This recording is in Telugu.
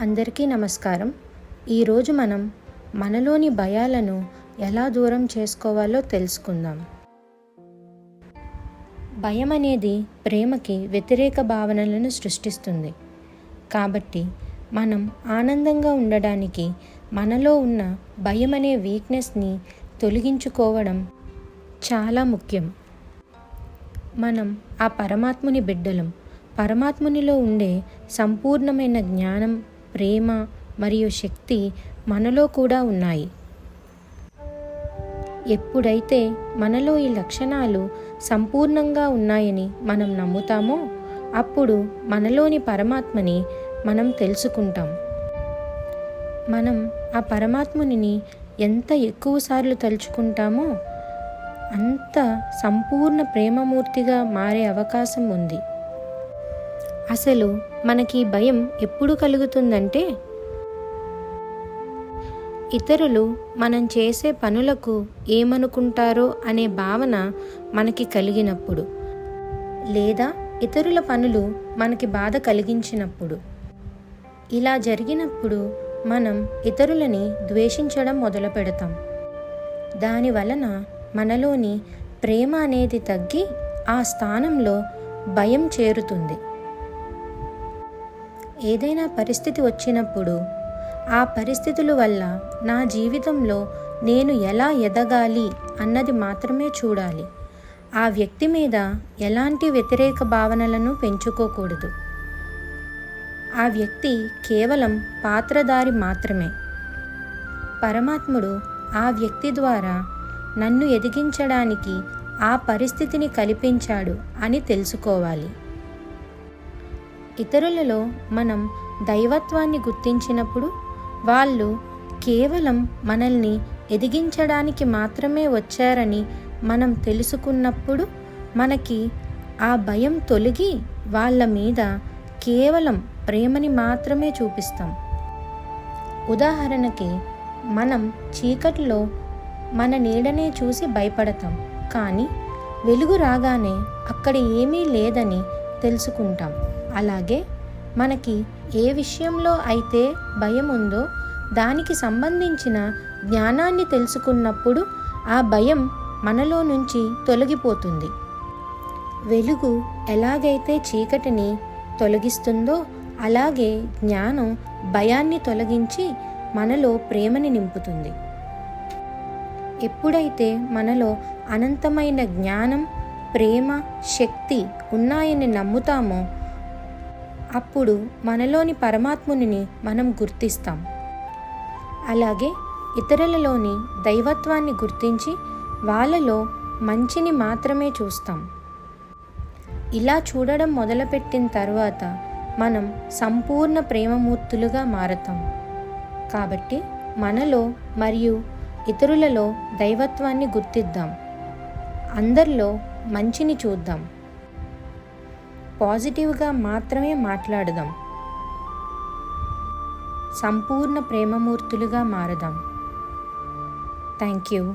అందరికీ నమస్కారం. ఈరోజు మనం మనలోని భయాలను ఎలా దూరం చేసుకోవాలో తెలుసుకుందాం. భయం అనేది ప్రేమకి వ్యతిరేక భావనలను సృష్టిస్తుంది. కాబట్టి మనం ఆనందంగా ఉండడానికి మనలో ఉన్న భయం అనే వీక్నెస్ని తొలగించుకోవడం చాలా ముఖ్యం. మనం ఆ పరమాత్ముని బిడ్డలం. పరమాత్మునిలో ఉండే సంపూర్ణమైన జ్ఞానం ప్రేమ మరియు శక్తి మనలో కూడా ఉన్నాయి. ఎప్పుడైతే మనలో ఈ లక్షణాలు సంపూర్ణంగా ఉన్నాయని మనం నమ్ముతామో అప్పుడు మనలోని పరమాత్మని మనం తెలుసుకుంటాం. మనం ఆ పరమాత్మునిని ఎంత ఎక్కువసార్లు తలుచుకుంటామో అంత సంపూర్ణ ప్రేమమూర్తిగా మారే అవకాశం ఉంది. అసలు మనకి భయం ఎప్పుడు కలుగుతుందంటే? ఇతరులు మనం చేసే పనులకు ఏమనుకుంటారో అనే భావన మనకి కలిగినప్పుడు లేదా ఇతరుల పనులు మనకి బాధ కలిగించినప్పుడు. ఇలా జరిగినప్పుడు మనం ఇతరులని ద్వేషించడం మొదలు పెడతాం. దాని వలన మనలోని ప్రేమ అనేది తగ్గి ఆ స్థానంలో భయం చేరుతుంది. ఏదైనా పరిస్థితి వచ్చినప్పుడు ఆ పరిస్థితుల వల్ల నా జీవితంలో నేను ఎలా ఎదగాలి అన్నది మాత్రమే చూడాలి. ఆ వ్యక్తి మీద ఎలాంటి వ్యతిరేక భావనలను పెంచుకోకూడదు. ఆ వ్యక్తి కేవలం పాత్రధారి మాత్రమే. పరమాత్ముడు ఆ వ్యక్తి ద్వారా నన్ను ఎదిగించడానికి ఆ పరిస్థితిని కల్పించాడు అని తెలుసుకోవాలి. ఇతరులలో మనం దైవత్వాన్ని గుర్తించినప్పుడు వాళ్ళు కేవలం మనల్ని ఎదిగించడానికి మాత్రమే వచ్చారని మనం తెలుసుకున్నప్పుడు మనకి ఆ భయం తొలగి వాళ్ళ మీద కేవలం ప్రేమని మాత్రమే చూపిస్తాం. ఉదాహరణకి మనం చీకట్లో మన నీడనే చూసి భయపడతాం కానీ వెలుగు రాగానే అక్కడ ఏమీ లేదని తెలుసుకుంటాం. అలాగే మనకి ఏ విషయంలో అయితే భయం ఉందో దానికి సంబంధించిన జ్ఞానాన్ని తెలుసుకున్నప్పుడు ఆ భయం మనలో నుంచి తొలగిపోతుంది. వెలుగు ఎలాగైతే చీకటిని తొలగిస్తుందో అలాగే జ్ఞానం భయాన్ని తొలగించి మనలో ప్రేమని నింపుతుంది. ఎప్పుడైతే మనలో అనంతమైన జ్ఞానం ప్రేమ శక్తి ఉన్నాయని నమ్ముతామో అప్పుడు మనలోని పరమాత్ముని మనం గుర్తిస్తాం. అలాగే ఇతరులలోని దైవత్వాన్ని గుర్తించి వాళ్ళలో మంచిని మాత్రమే చూస్తాం. ఇలా చూడడం మొదలుపెట్టిన తర్వాత మనం సంపూర్ణ ప్రేమమూర్తులుగా మారతాం. కాబట్టి మనలో మరియు ఇతరులలో దైవత్వాన్ని గుర్తిద్దాం. అందరిలో మంచిని చూద్దాం. పాజిటివ్గా మాత్రమే మాట్లాడదాం. సంపూర్ణ ప్రేమమూర్తులుగా మారదాం. Thank you